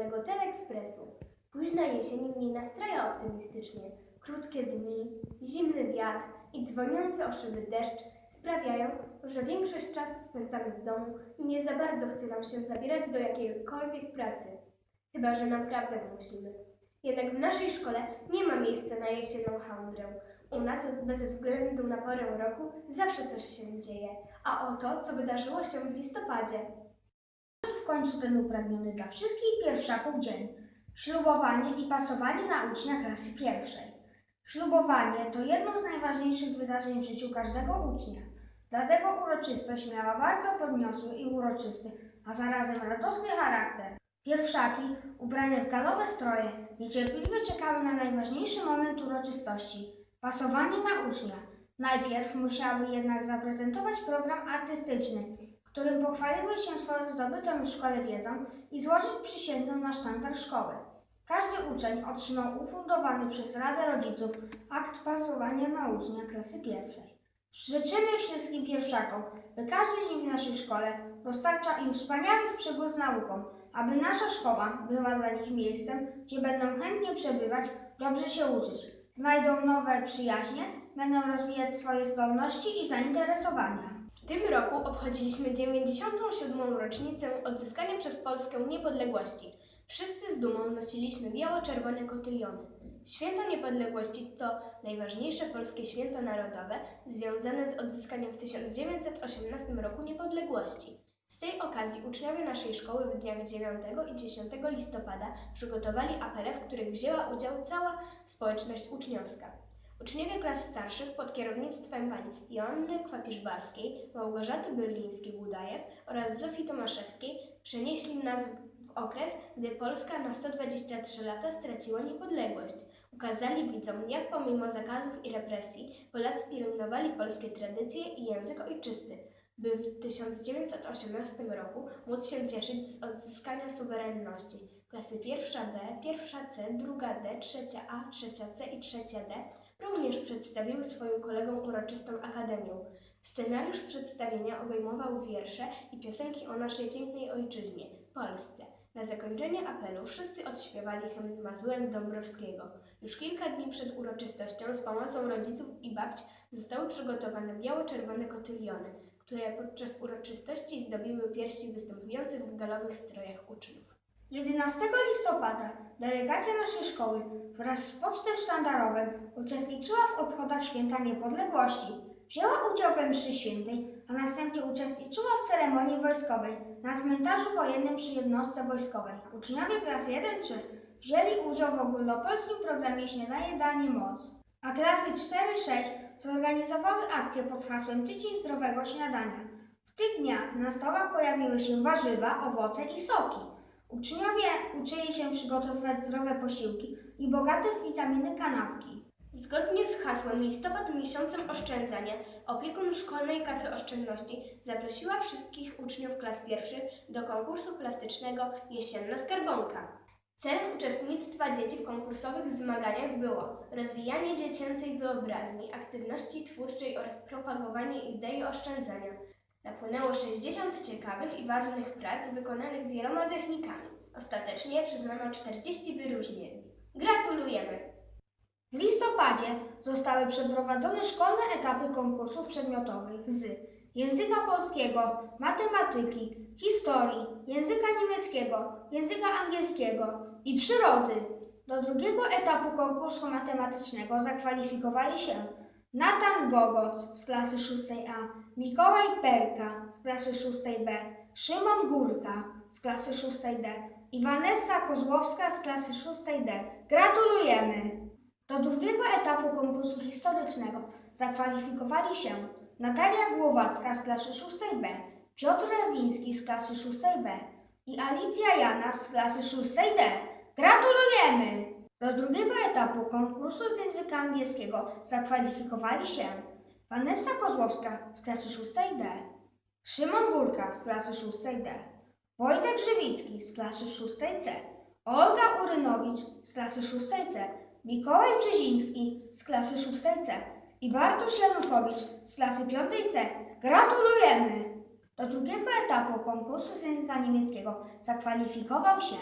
szkolnego Teleekspresu. Późna jesień nie nastraja optymistycznie. Krótkie dni, zimny wiatr i dzwoniący o szyby deszcz sprawiają, że większość czasu spędzamy w domu i nie za bardzo chce nam się zabierać do jakiejkolwiek pracy. Chyba, że naprawdę musimy. Jednak w naszej szkole nie ma miejsca na jesienną handrę. U nas, bez względu na porę roku, zawsze coś się dzieje. A oto, co wydarzyło się w listopadzie. Końcu ten upragniony dla wszystkich pierwszaków dzień. Ślubowanie i pasowanie na ucznia klasy pierwszej. Ślubowanie to jedno z najważniejszych wydarzeń w życiu każdego ucznia. Dlatego uroczystość miała bardzo podniosły i uroczysty, a zarazem radosny charakter. Pierwszaki, ubrane w galowe stroje, niecierpliwie czekały na najważniejszy moment uroczystości pasowanie na ucznia. Najpierw musiały jednak zaprezentować program artystyczny, którym pochwaliły się swoją zdobytą w szkole wiedzą i złożyć przysięgę na sztandar szkoły. Każdy uczeń otrzymał ufundowany przez Radę Rodziców akt pasowania na ucznia klasy pierwszej. Życzymy wszystkim pierwszakom, by każdy dzień w naszej szkole dostarczał im wspaniałych przygód z nauką, aby nasza szkoła była dla nich miejscem, gdzie będą chętnie przebywać, dobrze się uczyć, znajdą nowe przyjaźnie, będą rozwijać swoje zdolności i zainteresowania. W tym roku obchodziliśmy 97. rocznicę odzyskania przez Polskę niepodległości. Wszyscy z dumą nosiliśmy biało-czerwone kotyliony. Święto Niepodległości to najważniejsze polskie święto narodowe związane z odzyskaniem w 1918 roku niepodległości. Z tej okazji uczniowie naszej szkoły w dniach 9 i 10 listopada przygotowali apele, w których wzięła udział cała społeczność uczniowska. Uczniowie klas starszych pod kierownictwem pani Joanny Kwapisz-Barskiej, Małgorzaty Berlińskiej-Budajew oraz Zofii Tomaszewskiej przenieśli nas w okres, gdy Polska na 123 lata straciła niepodległość. Ukazali widzom, jak pomimo zakazów i represji Polacy pielęgnowali polskie tradycje i język ojczysty, by w 1918 roku móc się cieszyć z odzyskania suwerenności. Klasy pierwsza B, pierwsza C, druga D, trzecia A, trzecia C i trzecia D również przedstawiły swoim kolegom uroczystą akademię. Scenariusz przedstawienia obejmował wiersze i piosenki o naszej pięknej ojczyźnie, Polsce. Na zakończenie apelu wszyscy odśpiewali hymn Mazurek Dąbrowskiego. Już kilka dni przed uroczystością z pomocą rodziców i babć zostały przygotowane biało-czerwone kotyliony, które podczas uroczystości zdobiły piersi występujących w galowych strojach uczniów. 11 listopada delegacja naszej szkoły wraz z pocztem sztandarowym uczestniczyła w obchodach Święta Niepodległości. Wzięła udział we mszy świętej, a następnie uczestniczyła w ceremonii wojskowej na cmentarzu wojennym przy jednostce wojskowej. Uczniowie klas 1-3 wzięli udział w ogólnopolskim programie Śniadanie Danie Moc, a klasy 4-6 zorganizowały akcję pod hasłem Tydzień Zdrowego Śniadania. W tych dniach na stołach pojawiły się warzywa, owoce i soki. Uczniowie uczyli się przygotowywać zdrowe posiłki i bogate w witaminy kanapki. Zgodnie z hasłem Listopad miesiącem oszczędzania, opiekun Szkolnej Kasy Oszczędności zaprosiła wszystkich uczniów klas pierwszych do konkursu plastycznego Jesienna Skarbonka. Celem uczestnictwa dzieci w konkursowych zmaganiach było rozwijanie dziecięcej wyobraźni, aktywności twórczej oraz propagowanie idei oszczędzania. Napłynęło 60 ciekawych i ważnych prac wykonanych wieloma technikami. Ostatecznie przyznano 40 wyróżnień. Gratulujemy! W listopadzie zostały przeprowadzone szkolne etapy konkursów przedmiotowych z języka polskiego, matematyki, historii, języka niemieckiego, języka angielskiego i przyrody. Do drugiego etapu konkursu matematycznego zakwalifikowali się Natan Gogoc z klasy 6A, Mikołaj Perka z klasy 6B, Szymon Górka z klasy 6D i Vanessa Kozłowska z klasy 6D. Gratulujemy! Do drugiego etapu konkursu historycznego zakwalifikowali się Natalia Głowacka z klasy 6B, Piotr Lewiński z klasy 6B i Alicja Jana z klasy 6D. Gratulujemy! Do drugiego etapu konkursu z języka angielskiego zakwalifikowali się Vanessa Kozłowska z klasy 6D, Szymon Górka z klasy 6D, Wojtek Żywicki z klasy 6C, Olga Urynowicz z klasy 6C, Mikołaj Brzeziński z klasy 6C i Bartosz Janufowicz z klasy 5C. Gratulujemy! Do drugiego etapu konkursu z języka niemieckiego zakwalifikował się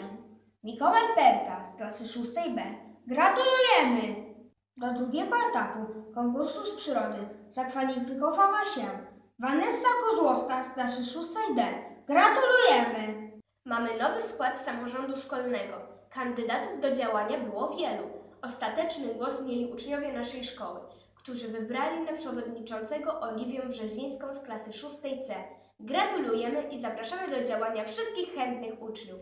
Mikołaj Perka z klasy 6B. Gratulujemy! Do drugiego etapu konkursu z przyrody zakwalifikowała się Vanessa Kozłowska z klasy 6D. Gratulujemy! Mamy nowy skład samorządu szkolnego. Kandydatów do działania było wielu. Ostateczny głos mieli uczniowie naszej szkoły, którzy wybrali na przewodniczącego Oliwię Brzezińską z klasy 6C. Gratulujemy i zapraszamy do działania wszystkich chętnych uczniów.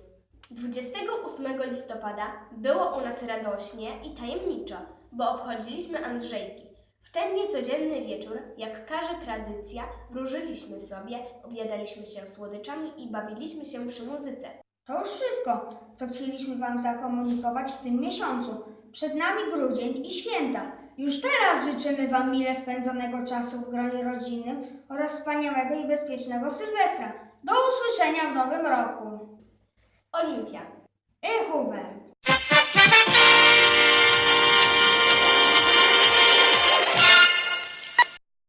28 listopada było u nas radośnie i tajemniczo, bo obchodziliśmy Andrzejki. W ten niecodzienny wieczór, jak każe tradycja, wróżyliśmy sobie, objadaliśmy się słodyczami i bawiliśmy się przy muzyce. To już wszystko, co chcieliśmy Wam zakomunikować w tym miesiącu. Przed nami grudzień i święta. Już teraz życzymy Wam mile spędzonego czasu w gronie rodzinnym oraz wspaniałego i bezpiecznego Sylwestra. Do usłyszenia w nowym roku. Olimpia. I Hubert.